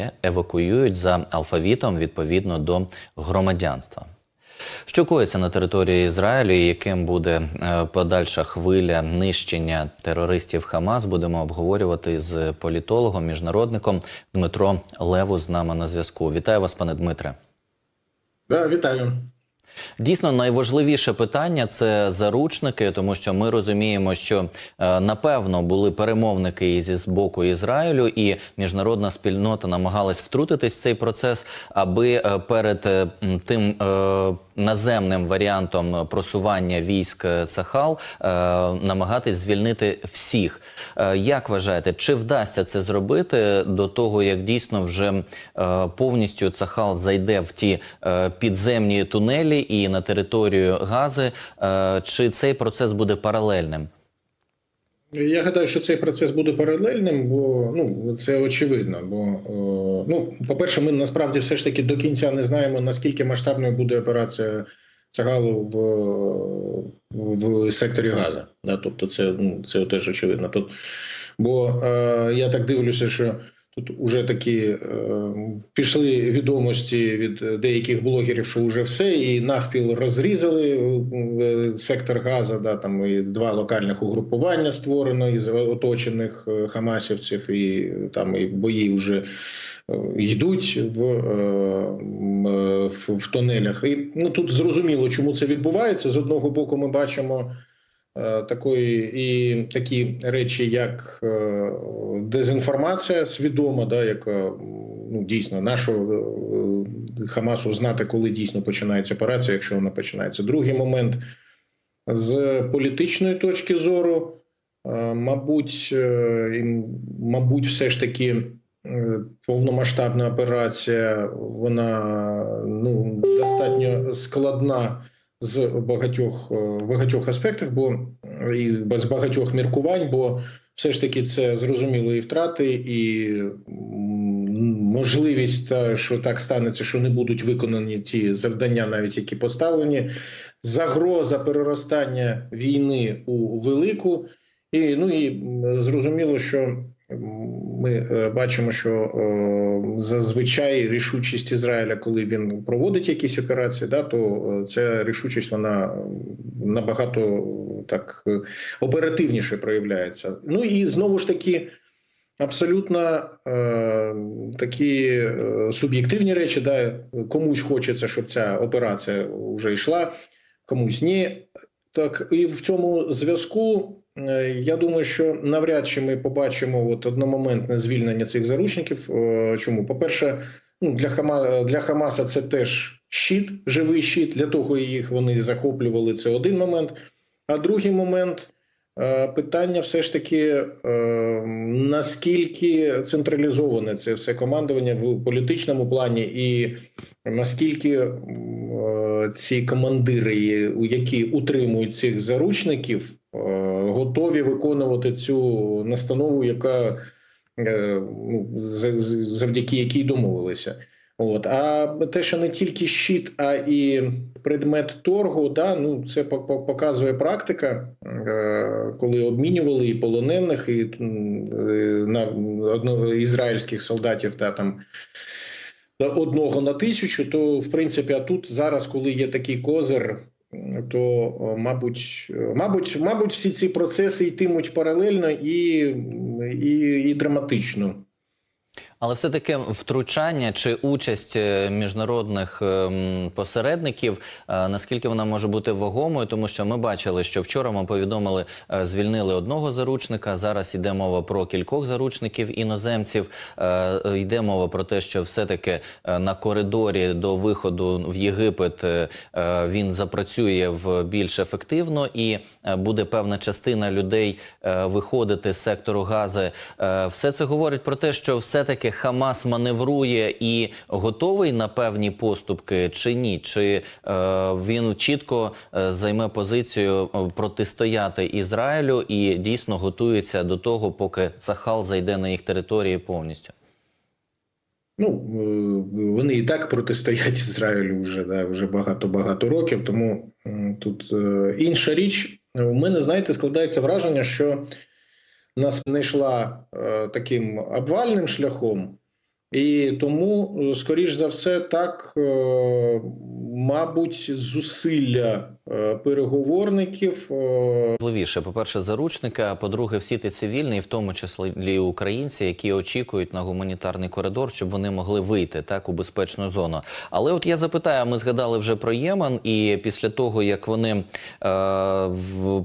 немає, евакуюють за алфавітом відповідно до громадянства. Що коїться на території Ізраїлю, і яким буде е, подальша хвиля нищення терористів Хамас, будемо обговорювати з політологом, міжнародником Дмитро Леву з нами на зв'язку. Вітаю вас, пане Дмитре. Да, вітаю. Дійсно, найважливіше питання це заручники, тому що ми розуміємо, що е, напевно були перемовники зі з боку Ізраїлю, і міжнародна спільнота намагалась втрутитись в цей процес, аби е, перед е, тим наземним варіантом просування військ е, Цахал е, намагатись звільнити всіх. Е, як вважаєте, чи вдасться це зробити до того, як дійсно вже повністю Цахал зайде в ті підземні тунелі і на територію Гази, чи цей процес буде паралельним? Я гадаю, що цей процес буде паралельним, бо ну це очевидно. Бо е, ну, по-перше, ми насправді все ж таки до кінця не знаємо наскільки масштабною буде операція Цагалу в, в секторі Газа. Да, тобто, це ну це теж очевидно. Тут бо е, я так дивлюся, що. Тут уже такі е, пішли відомості від деяких блогерів, що вже все, і навпіл розрізали е, сектор Газа. Да, там і два локальних угрупування створено із оточених е, хамасівців, і там і бої вже е, йдуть в, е, е, в, в тунелях. І ну тут зрозуміло, чому це відбувається. З одного боку, ми бачимо. Е, Такої і такі речі, як е, дезінформація свідома, да, яка ну дійсно нашого е, Хамасу знати, коли дійсно починається операція, якщо вона починається. Другий момент з політичної точки зору, мабуть, мабуть, все ж таки повномасштабна операція, вона ну достатньо складна з багатьох е, багатьох аспектах, бо і з багатьох міркувань, бо все ж таки це зрозуміло і втрати, і можливість, що так станеться, що не будуть виконані ті завдання, навіть які поставлені, загроза переростання війни у велику, і ну і зрозуміло, що ми е, бачимо, що е, зазвичай рішучість Ізраїля, коли він проводить якісь операції, да, то е, ця рішучість вона набагато так оперативніше проявляється. Ну і знову ж таки. Абсолютно е, такі е, суб'єктивні речі, да, комусь хочеться, щоб ця операція вже йшла, комусь ні. Так і в цьому зв'язку я думаю, що навряд чи ми побачимо от одномоментне звільнення цих заручників. Е, Чому? По-перше, ну для Хама для Хамаса це теж щит, живий щит. Для того їх вони захоплювали. Це один момент. А другий момент. Е, Питання все ж таки, е, наскільки централізоване це все командування в політичному плані, і наскільки е, ці командири, які утримують цих заручників, е, готові виконувати цю настанову, яка е, ну, завдяки якій домовилися. От а те, що не тільки щит, а і предмет торгу, да ну це по- по- показує практика, е, коли обмінювали і полонених, і е, на ізраїльських солдатів, та там одного на тисячу. То в принципі, а тут зараз, коли є такий козир, то мабуть, мабуть, мабуть, всі ці процеси йтимуть паралельно і, і, і драматично. Але все таки втручання чи участь е, міжнародних ем, посередників, е, наскільки вона може бути вагомою, тому що ми бачили, що вчора ми повідомили, е, звільнили одного заручника. Зараз йде мова про кількох заручників іноземців. Йде мова про те, що все таки на коридорі до виходу в Єгипет він запрацює в більш ефективно, і буде певна частина людей виходити з сектору Гази. Все це говорить про те, що все таки Хамас маневрує і готовий на певні поступки, чи ні? Чи е, він чітко е, займе позицію е, протистояти Ізраїлю і дійсно готується до того, поки Цахал зайде на їх території повністю? Ну е, вони і так протистоять Ізраїлю вже да, вже багато багато років. Тому тут інша річ. У мене знаєте, складається враження, що не йшла е, таким обвальним шляхом, І тому, е, скоріш за все, так, е, мабуть, зусилля переговорників Важливіше, по-перше, заручники, а по-друге, всі ті цивільні, і в тому числі українці, які очікують на гуманітарний коридор, щоб вони могли вийти так у безпечну зону. Але от я запитаю, ми згадали вже про Ємен, і після того як вони е,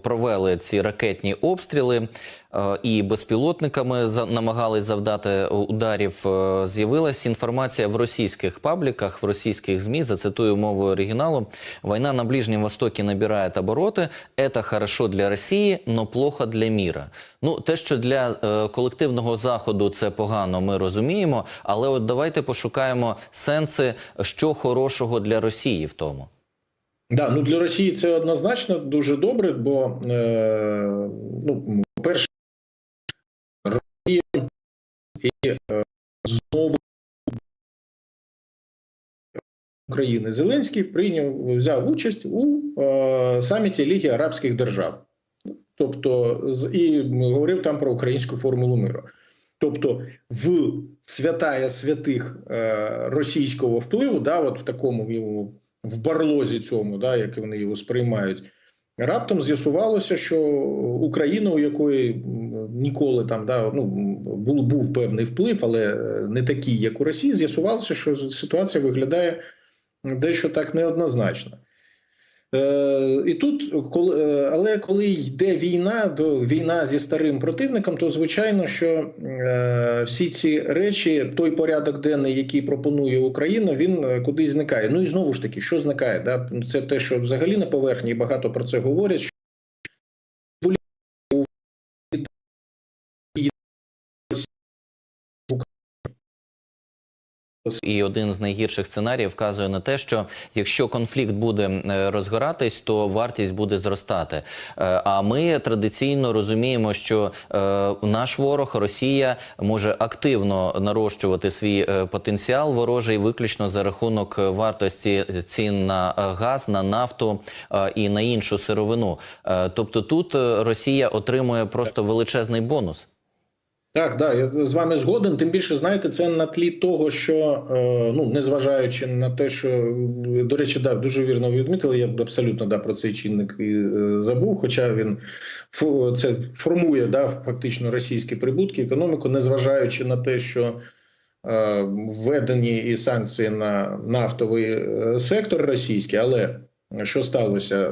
провели ці ракетні обстріли. Е, І безпілотниками намагались завдати ударів. е, З'явилась інформація в російських пабліках, в російських змі. Зацитую мовою оригіналу: війна на Ближнем Востокі набирає обороти. Это хорошо для Росії, но плохо для міра. Ну, те, що для е, колективного заходу це погано, ми розуміємо. Але от давайте пошукаємо сенси, що хорошого для Росії в тому. Да, ну для Росії це однозначно дуже добре, бо е, ну, перше, е, знову України Зеленський прийняв взяв участь у е, саміті Ліги Арабських Держав, тобто і говорив там про українську формулу миру. Тобто в святая святих е, російського впливу, да, от в такому йому в барлозі цьому, да, як вони його сприймають, раптом з'ясувалося, що Україна, у якої ніколи там да, ну, був, був певний вплив, але е, не такий, як у Росії, з'ясувалося, що ситуація виглядає дещо так неоднозначно. Е, і тут, коли, е, але коли йде війна, до війна зі старим противником, то звичайно, що е, всі ці речі, той порядок денний, який пропонує Україна, він е, кудись зникає. Ну і знову ж таки, що зникає? Да? Це те, що взагалі на поверхні, багато про це говорять. І один з найгірших сценаріїв вказує на те, що якщо конфлікт буде е, розгоратись, то вартість буде зростати. Е, А ми традиційно розуміємо, що е, наш ворог Росія може активно нарощувати свій потенціал ворожий виключно за рахунок вартості цін на газ, на нафту і на іншу сировину. Тобто тут Росія отримує просто величезний бонус. Так, да, я з вами згоден. Тим більше, знаєте, це на тлі того, що е, ну незважаючи на те, що до речі, да, дуже вірно відмітили. Я б абсолютно да про цей чинник і е, забув. Хоча він це формує да фактично російські прибутки, економіку, незважаючи на те, що е, введені і санкції на нафтовий сектор російський, але що сталося?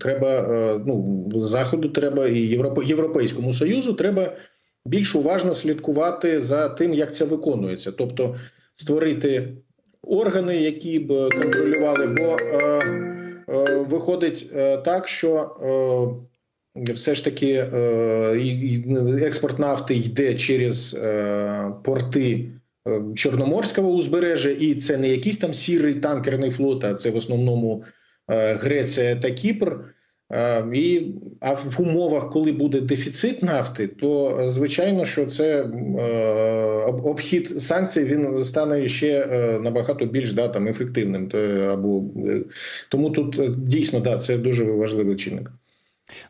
Треба ну заходу, треба і Європе, Європейському Союзу треба більш уважно слідкувати за тим, як це виконується, тобто створити органи, які б контролювали, бо е, е, виходить е, так, що е, все ж таки е, експорт нафти йде через е, порти. е, Чорноморського узбережжя, і це не якийсь там сірий танкерний флот, а це в основному е, Греція та Кіпр. Е, І, а в умовах, коли буде дефіцит нафти, то звичайно, що це е, обхід санкцій він стане ще е, набагато більш да, там, ефективним. Або, е, тому тут дійсно да, це дуже важливий чинник.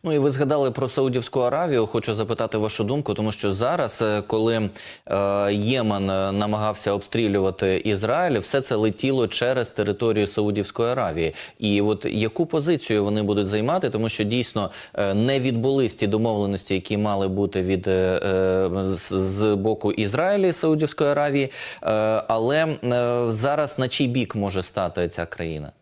Ну і ви згадали про Саудівську Аравію. Хочу запитати вашу думку, тому що зараз, е, коли е, Ємен е, намагався обстрілювати Ізраїль, все це летіло через територію Саудівської Аравії. І от яку позицію вони будуть займати, тому що дійсно е, не відбулись ті домовленості, які мали бути від е, з, боку Ізраїля і Саудівської Аравії. Е, але е, зараз на чий бік може стати ця країна?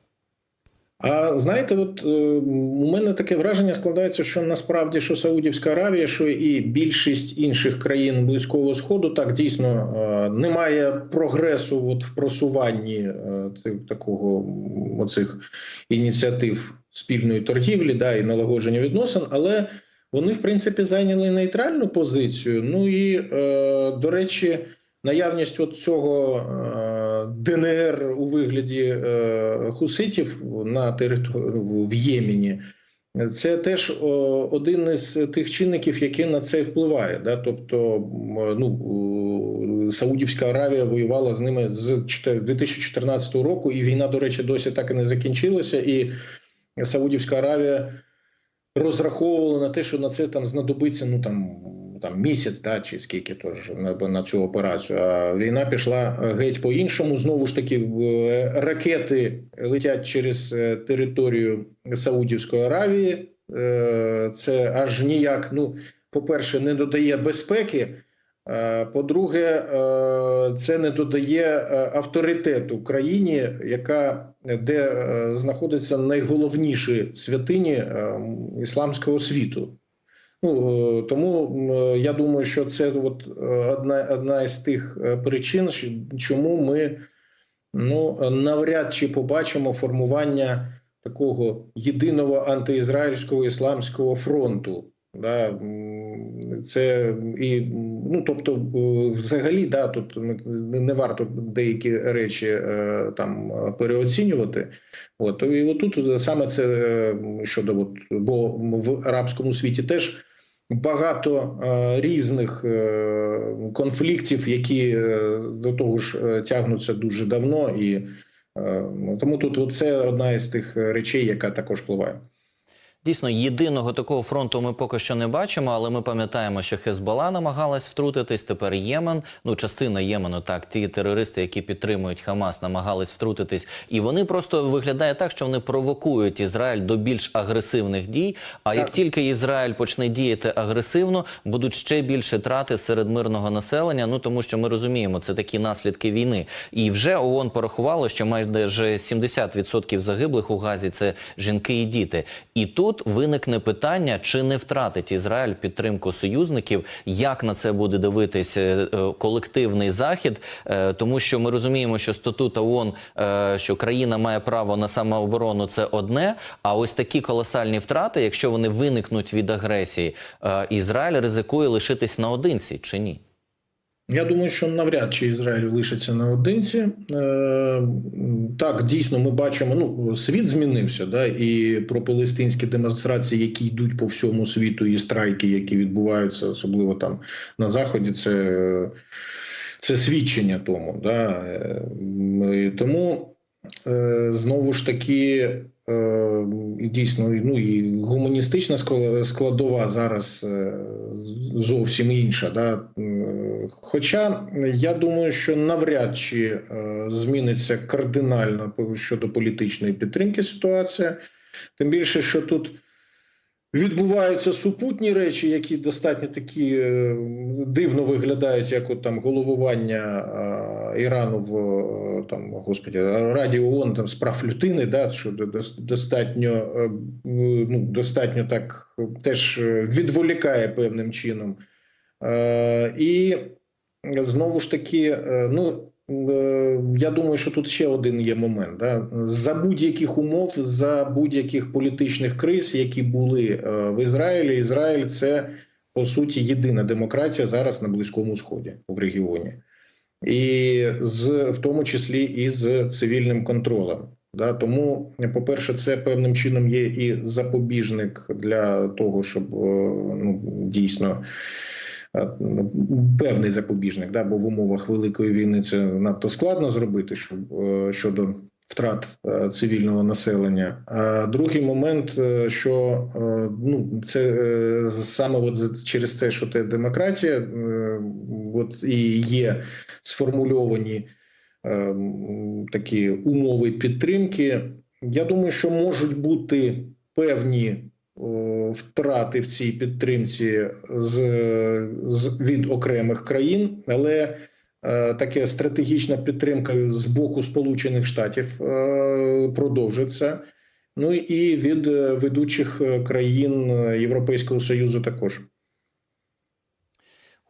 А знаєте, от е, у мене таке враження складається, що насправді що Саудівська Аравія, що і більшість інших країн близького сходу, так дійсно е, немає прогресу от в просуванні е, цих такого оцих ініціатив спільної торгівлі, да і налагодження відносин, але вони в принципі зайняли нейтральну позицію. Ну і е, до речі. Наявність от цього е, ДНР у вигляді е, хуситів на території в Ємені, це теж один із тих чинників, який на це впливає. Да? Тобто, ну, Саудівська Аравія воювала з ними з 2014 року, і війна, до речі, досі так і не закінчилася. І Саудівська Аравія розраховувала на те, що на це там знадобиться ну там там місяць, да, чи скільки теж на, на цю операцію. А війна пішла геть по-іншому. Знову ж таки, е, ракети летять через е, територію Саудівської Аравії. Е, Це аж ніяк. Ну, по-перше, не додає безпеки. Е, По-друге, е, це не додає е, авторитету країні, яка де е, знаходяться найголовніші святині е, ісламського світу. Ну е, тому е, я думаю, що це от е, одна, одна із тих причин, чому ми ну навряд чи побачимо формування такого єдиного антиізраїльського ісламського фронту. Да, це і ну тобто, е, взагалі, да, тут не варто деякі речі е, там переоцінювати. От і отут саме це е, щодо от, бо в арабському світі теж багато е, різних е, конфліктів, які е, до того ж тягнуться дуже давно, і е, тому тут це одна із тих речей, яка також впливає. Дійсно, єдиного такого фронту ми поки що не бачимо, але ми пам'ятаємо, що Хезбола намагалась втрутитись. Тепер Ємен, ну частина Ємену, так ті терористи, які підтримують Хамас, намагались втрутитись, і вони просто виглядає так, що вони провокують Ізраїль до більш агресивних дій. А як тільки Ізраїль почне діяти агресивно, будуть ще більше трати серед мирного населення. Ну тому що ми розуміємо, це такі наслідки війни. І вже ООН порахувало, що майже 70% загиблих у Газі це жінки і діти. І тут виникне питання, чи не втратить Ізраїль підтримку союзників, як на це буде дивитись е, е, колективний захід, Е, тому що ми розуміємо, що статут ООН, що країна має право на самооборону, це одне. А ось такі колосальні втрати, якщо вони виникнуть від агресії, Ізраїль ризикує лишитись наодинці чи ні? Я думаю, що навряд чи Ізраїль лишиться наодинці. Е, так, дійсно, ми бачимо, ну світ змінився, да, і про палестинські демонстрації, які йдуть по всьому світу, і страйки, які відбуваються, особливо там на заході, це, це свідчення тому. Да. Е, Тому знову ж таки. е, Дійсно, ну і гуманістична складова зараз е, зовсім інша. Да? Хоча я думаю, що навряд чи е, зміниться кардинально щодо політичної підтримки ситуація. Тим більше, що тут відбуваються супутні речі, які достатньо такі е, дивно виглядають, як от там головування Ірану в е, там господі Раді ООН там з прав людини, да, що достатньо е, ну, достатньо так теж відволікає певним чином. І знову ж таки, ну. Е, Я думаю, що тут ще один є момент. Да? За будь-яких умов, за будь-яких політичних криз, які були е, в Ізраїлі, Ізраїль це по суті єдина демократія зараз на Близькому Сході в регіоні, і з в тому числі і з цивільним контролем. Да, тому, по-перше, це певним чином є і запобіжник для того, щоб е, ну, дійсно певний запобіжник, да, бо в умовах великої війни це надто складно зробити, щоб е, щодо втрат е, цивільного населення. А другий момент, е, що ну це саме от через це, що це демократія, от і є сформульовані такі умови підтримки. Я думаю, що можуть бути певні втрати в цій підтримці з, з від окремих країн, але е, таке стратегічна підтримка з боку Сполучених Штатів е, продовжиться. Ну і від е, ведучих е, країн е, Європейського Союзу також.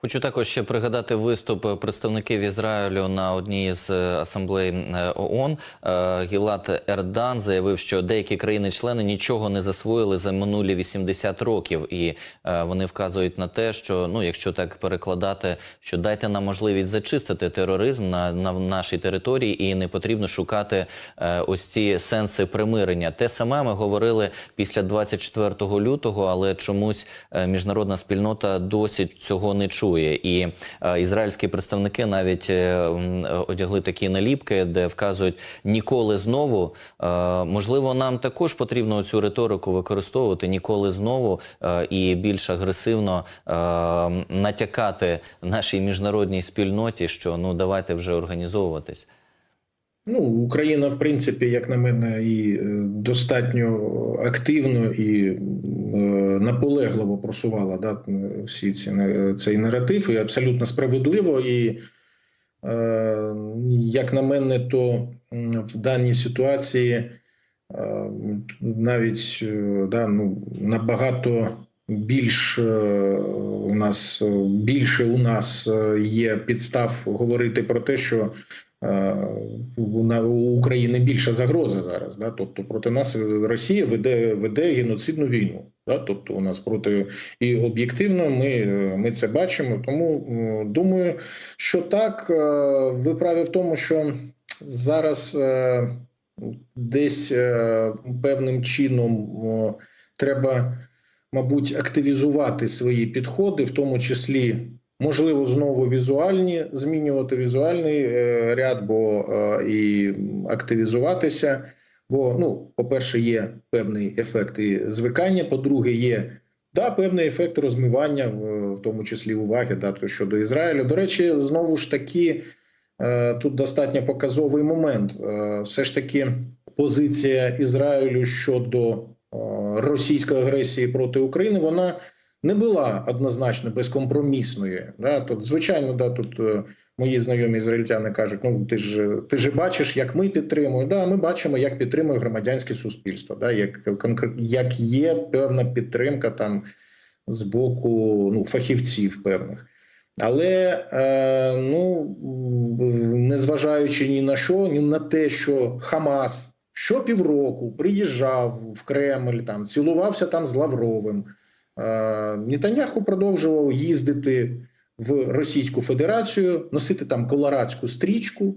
Хочу також ще пригадати виступ представників Ізраїлю на одній з е, асамблей е, ООН. Е, Гілат Ердан заявив, що деякі країни-члени нічого не засвоїли за минулі 80 років, і вони вказують на те, що ну, якщо так перекладати, що дайте нам можливість зачистити тероризм на, на нашій території, і не потрібно шукати ось ці сенси примирення. Те саме ми говорили після 24 лютого, але чомусь міжнародна спільнота досі цього не чує. Кришує. І е, ізраїльські представники навіть е, одягли такі наліпки, де вказують ніколи знову. Е, можливо, нам також потрібно цю риторику використовувати ніколи знову і більш агресивно натякати нашій міжнародній спільноті, що ну давайте вже організовуватись. Ну, Україна, в принципі, як на мене, і достатньо активно і наполегливо просувала да, всі ці е, цей наратив, і абсолютно справедливо. І е, як на мене, то в даній ситуації е, навіть е, да, ну, набагато більш е, у нас е, більше у нас е, є підстав говорити про те, що е, у України більша загроза зараз. Да? Тобто проти нас Росія веде, веде геноцидну війну. Да? Тобто у нас проти і об'єктивно ми, е, ми це бачимо. Тому е, думаю, що так, е, ви праві в тому, що зараз десь певним чином треба, мабуть, активізувати свої підходи, в тому числі. Можливо, знову візуальні змінювати візуальний ряд, бо і активізуватися. Бо, ну, по-перше, є певний ефект і звикання. По-друге, є да, певний ефект розмивання, в тому числі уваги да, щодо Ізраїлю. До речі, знову ж таки, е, тут достатньо показовий момент. Е, Все ж таки, позиція Ізраїлю щодо е, російської агресії проти України, вона не була однозначно безкомпромісною. Да? Тут, звичайно, да, тут е, мої знайомі ізраїльтяни кажуть: ну ти ж ти ж бачиш, як ми підтримуємо. Да, ми бачимо, як підтримує громадянське суспільство, да, як як є певна підтримка там з боку ну, фахівців певних. Але е, ну незважаючи ні на що, ні на те, що Хамас щопівроку приїжджав в Кремль, там цілувався там з Лавровим. Е, Нетаньяху продовжував їздити в Російську Федерацію, носити там колорадську стрічку.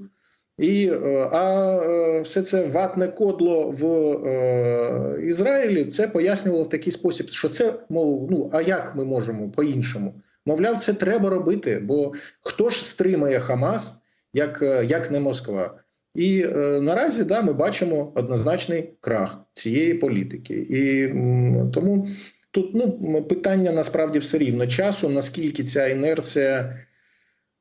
І, е, а е, все це ватне кодло в Ізраїлі це пояснювало в такий спосіб, що це мов, ну а як ми можемо по-іншому? Мовляв, це треба робити, бо хто ж стримає Хамас, як, як не Москва? І е, наразі да, ми бачимо однозначний крах цієї політики. І м, тому тут ну, питання насправді все рівно часу, наскільки ця інерція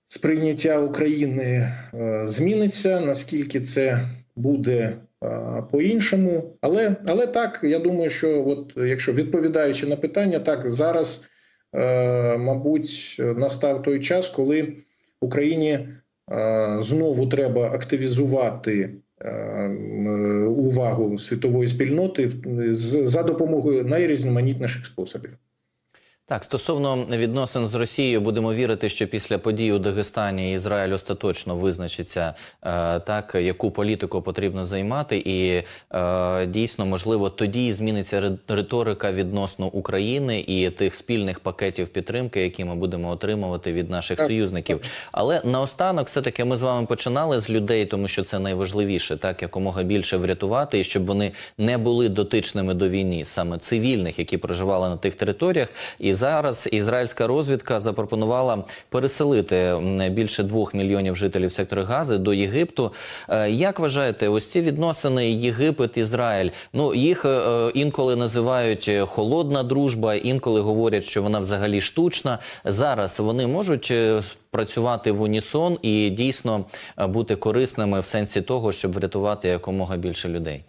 сприйняття України е, зміниться, наскільки це буде е, по-іншому. Але, але так, я думаю, що от якщо відповідаючи на питання, так зараз, е, мабуть, настав той час, коли Україні знову треба активізувати. Е, Увагу світової спільноти за допомогою найрізноманітніших способів. Так, стосовно відносин з Росією, будемо вірити, що після подій у Дагестані Ізраїль остаточно визначиться е, так, яку політику потрібно займати, і е, дійсно можливо тоді зміниться ри- риторика відносно України і тих спільних пакетів підтримки, які ми будемо отримувати від наших союзників. Але наостанок, все таки, ми з вами починали з людей, тому що це найважливіше, так якомога більше врятувати, і щоб вони не були дотичними до війни, саме цивільних, які проживали на тих територіях. І зараз ізраїльська розвідка запропонувала переселити більше двох мільйонів жителів сектора Гази до Єгипту. Е, Як вважаєте, ось ці відносини Єгипет-Ізраїль? Ну їх е, е, інколи називають холодна дружба, інколи говорять, що вона взагалі штучна. Зараз вони можуть працювати в унісон і дійсно бути корисними в сенсі того, щоб врятувати якомога більше людей.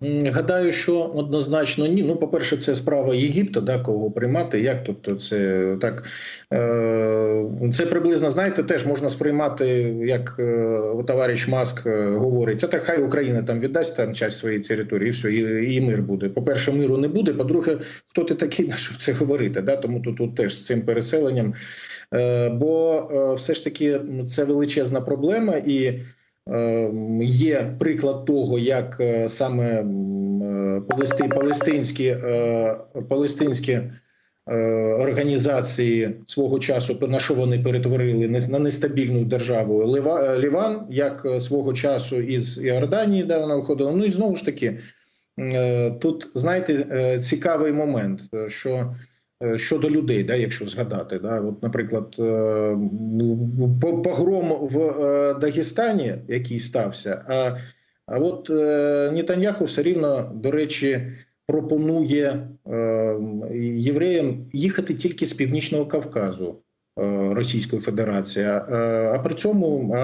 Гадаю, що однозначно ні. Ну, по-перше, це справа Єгипта, да, кого приймати. Як тобто, це так е, це приблизно, знаєте, теж можна сприймати, як е, товариш Маск е, говорить, це так хай Україна там віддасть там часть своєї території, і все, і, і мир буде. По-перше, миру не буде. По-друге, хто ти такий, на що це говорити? Да? Тому тут, тут теж з цим переселенням. Е, бо е, все ж таки це величезна проблема і. Е, Є приклад того, як е, саме е, палести- палестинські, е, палестинські організації свого часу на що вони перетворили на нестабільну державу Ліван, як свого часу із Іорданії, де вона виходила. Ну і знову ж таки, тут знаєте, цікавий момент, що щодо людей, да, якщо згадати, да, от, наприклад, е, по- погром в е, Дагестані, який стався, а, от е, Нетаньяху все рівно, до речі, пропонує е, євреям їхати тільки з північного Кавказу. е, Російської Федерації, а, при цьому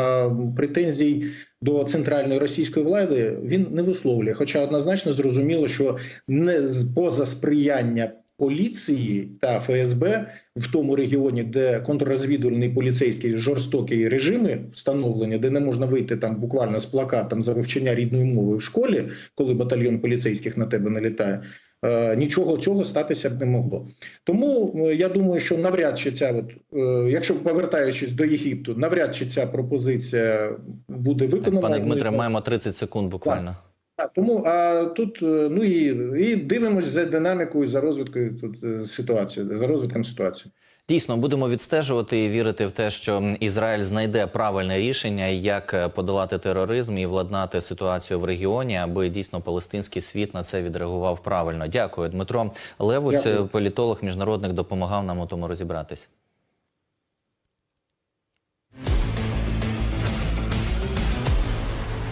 претензій до центральної російської влади він не висловлює. Хоча однозначно зрозуміло, що не поза сприяння поліції та ФСБ в тому регіоні, де контррозвідувальний поліцейський жорстокі режими встановлені, де не можна вийти там буквально з плакатом за вивчення рідної мови в школі, коли батальйон поліцейських на тебе налітає. е, Нічого цього статися б не могло. Тому е, я думаю, що навряд чи ця, от, е, якщо повертаючись до Єгипту, навряд чи ця пропозиція буде виконана. Пане Ну, Дмитре, маємо 30 секунд буквально. так, тому а тут е, ну і, і дивимося за динамікою, за розвиткою тут е, ситуації, за розвитком ситуації. Дійсно, будемо відстежувати і вірити в те, що Ізраїль знайде правильне рішення, як е, подолати тероризм і владнати ситуацію в регіоні, аби дійсно палестинський світ на це відреагував правильно. Дякую, Дмитро Левуць, Дякую. політолог, міжнародник, допомагав нам у тому розібратись.